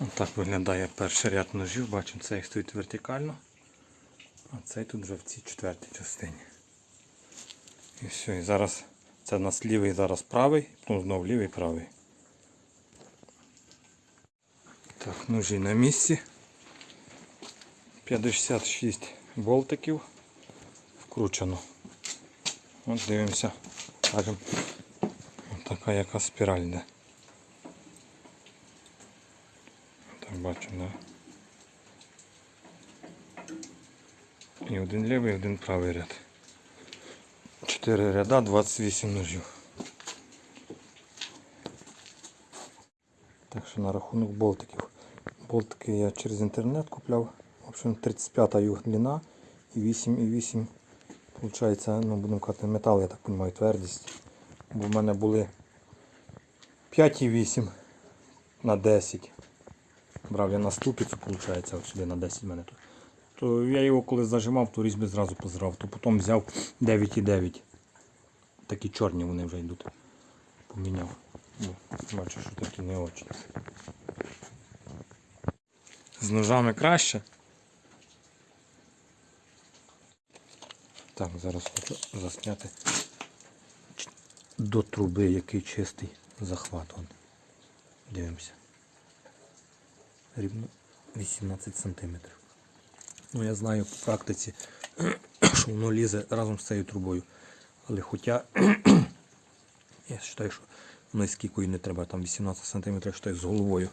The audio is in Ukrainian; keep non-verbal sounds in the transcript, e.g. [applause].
Отак виглядає перший ряд ножів. Бачимо, цей стоїть вертикально, а цей тут вже в цій четвертій частині. І все, і зараз це у нас лівий, зараз правий, потім знову лівий, правий. Так, ножі на місці. 56 болтиків вкручено. От дивимося. Бачимо. Така яка спіраль йде. Так бачимо, да? І один лівий, і один правий ряд. Чотири ряда, 28 ножів. Так що на рахунок болтиків. Болтики я через інтернет купляв. В общем, 35 їх длина і 8,8. Получається, ну будемо казати, метал, я так розумію, твердість. Бо в мене були 5,8 на 10. Брав я на ступицю, виходить, от сюди на 10 в мене тут. То я його коли зажимав, то різьби зразу позрав. То потім взяв 9,9. Такі чорні вони вже йдуть. Поміняв. Ну, бачу, що такі не очі. З ножами краще. Так, зараз хочу засняти до труби, який чистий захват. Дивимося. Рівно 18 сантиметрів. Ну я знаю по практиці, [clears throat] що воно лізе разом з цією трубою. Але хоча [clears throat] я вважаю, що воно з кікою не треба, там 18 см, що з головою.